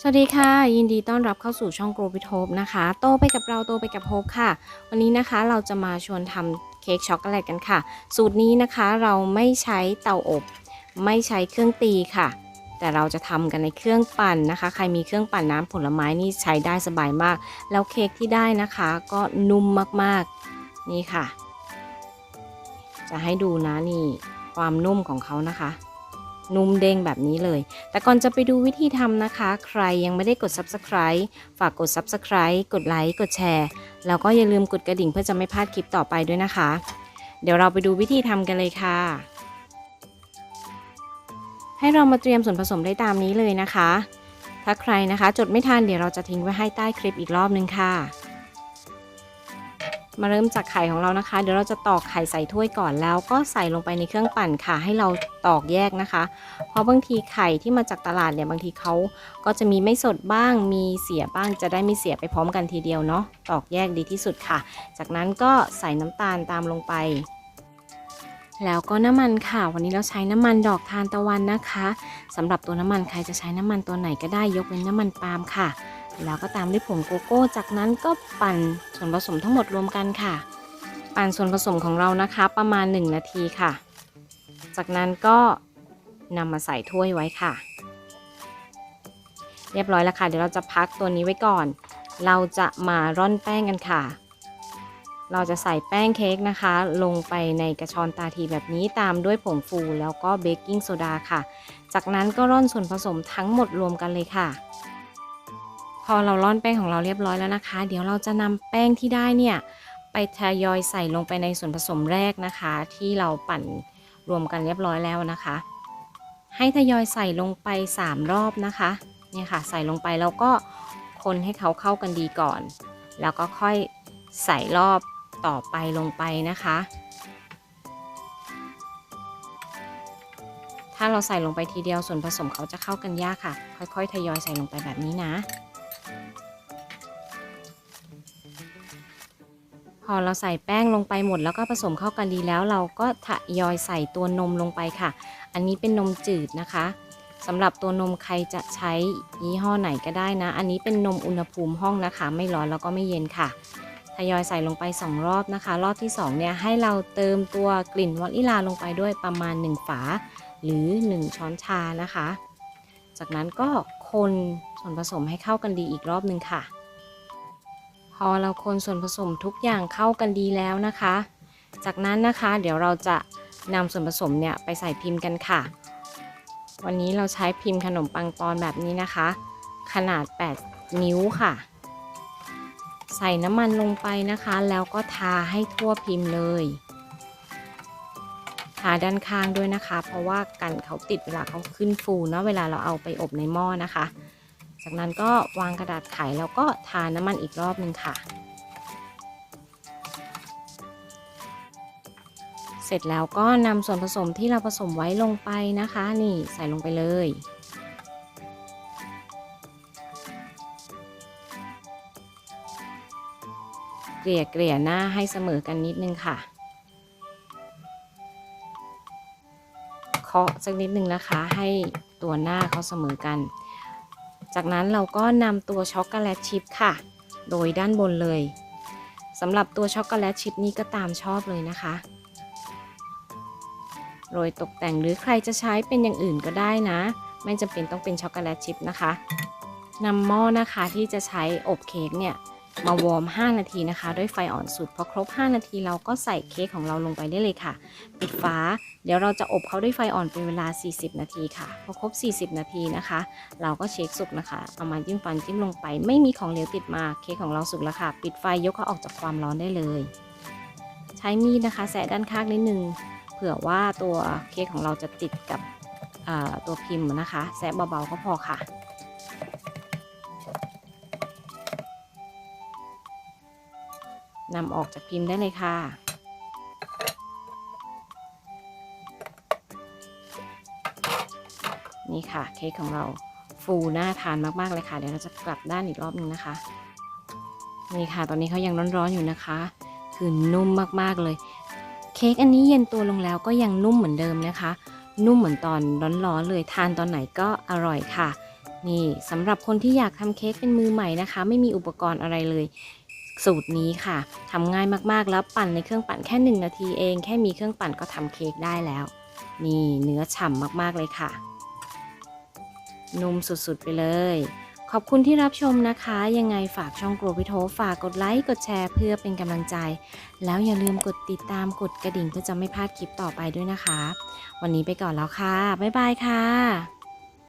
สวัสดีค่ะ ยินดีต้อนรับเข้าสู่ช่อง Grow with Hope นะคะ โตไปกับเราโตไปกับ Hope ค่ะ วันนี้นะคะเราจะมาชวนทำเค้กช็อกโกแลตกันค่ะ สูตรนี้นะคะเราไม่ใช้เตาอบ ไม่ใช้เครื่องตีค่ะ แต่เราจะทำกันในเครื่องปั่นนะคะ ใครมีเครื่องปั่นน้ำผลไม้นี่ใช้ได้สบายมาก แล้วเค้กที่ได้นะคะก็นุ่มมากๆนี่ค่ะ จะให้ดูนะนี่ความนุ่มของเขานะคะ นุ่มเด้งแบบนี้เลย แต่ก่อนจะไปดูวิธีทำนะคะ ใครยังไม่ได้กด subscribe ฝากกด subscribe กดไลค์กดแชร์แล้วก็อย่าลืมกดกระดิ่งเพื่อจะไม่พลาดคลิปต่อไปด้วยนะคะ เดี๋ยวเราไปดูวิธีทำกันเลยค่ะ ให้เรามาเตรียมส่วนผสมได้ตามนี้เลยนะคะ ถ้าใครนะคะ จดไม่ทันเดี๋ยวเราจะทิ้งไว้ให้ใต้คลิปอีกรอบนึงค่ะ มาเริ่มจากไข่ของเรานะคะ เดี๋ยวเราจะตอกไข่ใส่ถ้วยก่อนแล้วก็ใส่ลงไปในเครื่องปั่นค่ะ ให้เราตอกแยกนะคะ เพราะบางทีไข่ที่มาจากตลาดเนี่ยบางทีเขาก็จะมีไม่สดบ้าง มีเสียบ้างจะได้ไม่เสียไปพร้อมกันทีเดียวเนาะตอกแยกดีที่สุดค่ะ จากนั้นก็ใส่น้ำตาลตามลงไป แล้วก็น้ำมันค่ะ วันนี้เราใช้น้ำมันดอกทานตะวันนะคะสำหรับตัวน้ำมันใครจะใช้น้ำมันตัวไหนก็ได้ยกเว้นน้ำมันปาล์มค่ะ แล้วก็ตามด้วยผงโกโก้ จากนั้นก็ปั่นส่วนผสมทั้งหมดรวมกันค่ะ ปั่นส่วนผสมของเรานะคะประมาณ 1 นาทีค่ะ จากนั้นก็นำมาใส่ถ้วยไว้ค่ะ เรียบร้อยแล้วค่ะ เดี๋ยวเราจะพักตัวนี้ไว้ก่อน เราจะมาร่อนแป้งกันค่ะ เราจะใส่แป้งเค้กนะคะ ลงไปในกระชอนตาทีแบบนี้ตามด้วยผงฟูแล้วก็เบกกิ้งโซดาค่ะ จากนั้นก็ร่อนส่วนผสมทั้งหมดรวมกันเลยค่ะ พอเราร่อนแป้งของเราเรียบร้อยแล้วนะคะ เดี๋ยวเราจะนำแป้งที่ได้เนี่ยไปทยอยใส่ลงไปในส่วนผสมแรกนะคะ ที่เราปั่นรวมกันเรียบร้อยแล้วนะคะ ให้ทยอยใส่ลงไป 3 รอบนะคะเนี่ยค่ะ ใส่ลงไปแล้วก็คนให้เขาเข้ากันดีก่อน แล้วก็ค่อยใส่รอบต่อไปลงไปนะคะ ถ้าเราใส่ลงไปทีเดียวส่วนผสมเขาจะเข้ากันยากค่ะ ค่อยๆ ทยอยใส่ลงไปแบบนี้นะ พอเราใส่แป้งลงไปหมดแล้วก็ผสมเข้ากันดีแล้ว เราก็ทยอยใส่ตัวนมลงไปค่ะ อันนี้เป็นนมจืดนะคะสำหรับตัวนมใครจะใช้ยี่ห้อไหนก็ได้นะ อันนี้เป็นนมอุณหภูมิห้องนะคะ ไม่ร้อนแล้วก็ไม่เย็นค่ะทยอยใส่ลงไป 2 รอบนะคะ รอบที่ 2 เนี่ยให้เราเติมตัวกลิ่นวานิลาลงไปด้วยประมาณ 1 ฝา หรือ 1 ช้อนชานะคะ จากนั้นก็คนส่วนผสมให้เข้ากันดีอีกรอบหนึ่งค่ะ พอเราคนส่วนผสมทุกอย่างเข้ากันดีแล้วนะคะ จากนั้นนะคะเดี๋ยวเราจะนำส่วนผสมเนี่ยไปใส่พิมพ์กันค่ะ วันนี้เราใช้พิมพ์ขนมปังปอนแบบนี้นะคะ ขนาด 8 นิ้วค่ะ ใส่น้ำมันลงไปนะคะ แล้วก็ทาให้ทั่วพิมพ์เลย ทาด้านข้างด้วยนะคะ เพราะว่ากันเขาติดเวลาเขาขึ้นฟูเนาะเวลาเราเอาไปอบในหม้อนะคะ จากนั้นก็วางกระดาษไขแล้วก็ทาน้ำมันอีกรอบหนึ่งค่ะ เสร็จแล้วก็นำส่วนผสมที่เราผสมไว้ลงไปนะคะ นี่ใส่ลงไปเลยเกลี่ยเกลี่ยหน้าให้เสมอกันนิดนึงค่ะเคาะสักนิดนึงนะคะให้ตัวหน้าเขาเสมอกัน จากนั้นเราก็นำตัวช็อกโกแลตชิพค่ะ โดยด้านบนเลยสำหรับตัวช็อกโกแลตชิพนี้ก็ตามชอบเลยนะคะโรยตกแต่งหรือใครจะใช้เป็นอย่างอื่นก็ได้นะ ไม่จำเป็นต้องเป็นช็อกโกแลตชิพนะคะนำหม้อนะคะที่จะใช้อบเค้กเนี่ย มาวอร์ม 5 นาทีนะคะ ด้วยไฟอ่อนสุดพอครบ 5 นาทีเราก็ใส่เค้กของเราลงไปได้เลยค่ะ ปิดฝาเดี๋ยวเราจะอบเขาด้วยไฟอ่อนเป็นเวลา 40 นาทีค่ะ พอครบ 40 นาทีนะคะ เราก็เช็คสุกนะคะ เอามาจิ้มฟันจิ้มลงไป ไม่มีของเหลวติดมาเค้กของเราสุกแล้วค่ะ ปิดไฟยกเขาออกจากความร้อนได้เลย ใช้มีดนะคะ แสะด้านข้างนิดนึงเผื่อว่าตัวเค้กของเราจะติดกับตัวพิมพ์นะคะแซะเบาๆก็พอค่ะ นำออกจากพิมพ์ได้เลยค่ะ นี่ค่ะเค้กของเราฟูน่าทานมาก ๆ เลยค่ะ เดี๋ยวเราจะกลับด้านอีกรอบหนึงนะคะ นี่ค่ะ ตอนนี้เขายังร้อนๆอยู่นะคะ คือนุ่มมากๆเลย เค้กอันนี้เย็นตัวลงแล้วก็ยังนุ่มเหมือนเดิมนะคะ นุ่มเหมือนตอนร้อนๆเลยทานตอนไหนก็อร่อยค่ะ นี่สำหรับคนที่อยากทำเค้กเป็นมือใหม่นะคะ ไม่มีอุปกรณ์อะไรเลย สูตรนี้ค่ะทำง่ายมากๆแล้วปั่นในเครื่องปั่นแค่ 1 นาทีเอง แค่มีเครื่องปั่นก็ทำเค้กได้แล้ว นี่เนื้อฉ่ำมากๆเลยค่ะ นุ่มสุดๆไปเลย ขอบคุณที่รับชมนะคะ ยังไงฝากช่องโกรพิโทฝากกดไลค์กดแชร์เพื่อเป็นกำลังใจ แล้วอย่าลืมกดติดตามกดกระดิ่งเพื่อจะไม่พลาดคลิปต่อไปด้วยนะคะ วันนี้ไปก่อนแล้วค่ะบ๊ายบายค่ะ